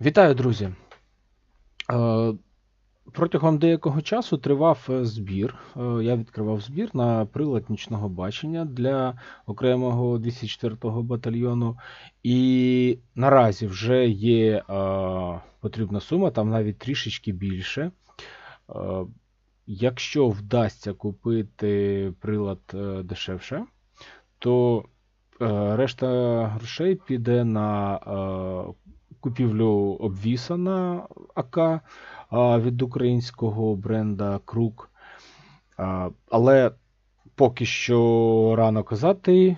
Вітаю, друзі! Е, Протягом деякого часу тривав е, збір. Е, Я відкривав збір на прилад нічного бачення для окремого 204-го батальйону. І наразі вже є потрібна сума, там навіть трішечки більше. Якщо вдасться купити прилад дешевше, то решта грошей піде на купівлю обвіса на АК від українського бренда Крук. Але поки що рано казати.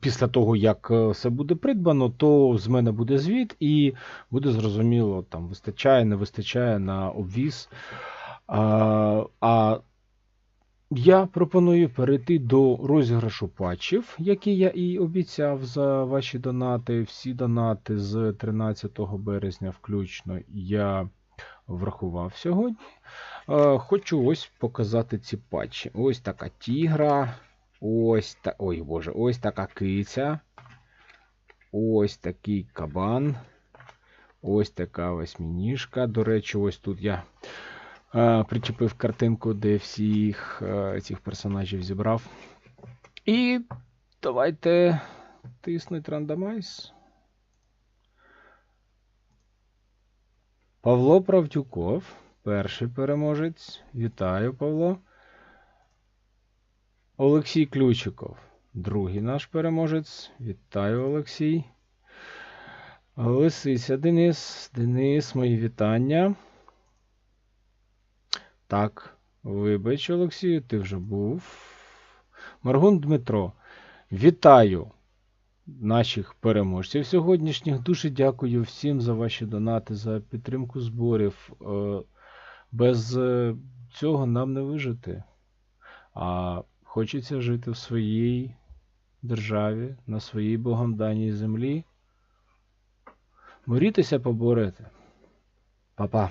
Після того, як е, все буде придбано, то з мене буде звіт, і буде зрозуміло, там вистачає, не вистачає на обвіз. А, а я пропоную перейти до розіграшу патчів, які я і обіцяв за ваші донати. Всі донати з 13 березня включно я врахував сьогодні. Е, Хочу ось показати ці патчі. Ось така тігра. Ось та... Ой, боже, ось така киця. Ось такий кабан. Ось така восьмініжка. До речі, ось тут я причепив картинку, де всіх е, цих персонажів зібрав. І давайте тиснуть рандомайз. Павло Правдюков, перший переможець. Вітаю, Павло. Олексій Ключиков, другий наш переможець. Вітаю, Олексій. Лисиця Денис. Денис, мої вітання. Так, вибач, Олексію, ти вже був. Маргун Дмитро, вітаю наших переможців сьогоднішніх. Дуже дякую всім за ваші донати, за підтримку зборів. Е, Без е, цього нам не вижити. А хочеться жити в своїй державі, на своїй Богом даній землі. Борітеся поборете. Па-па.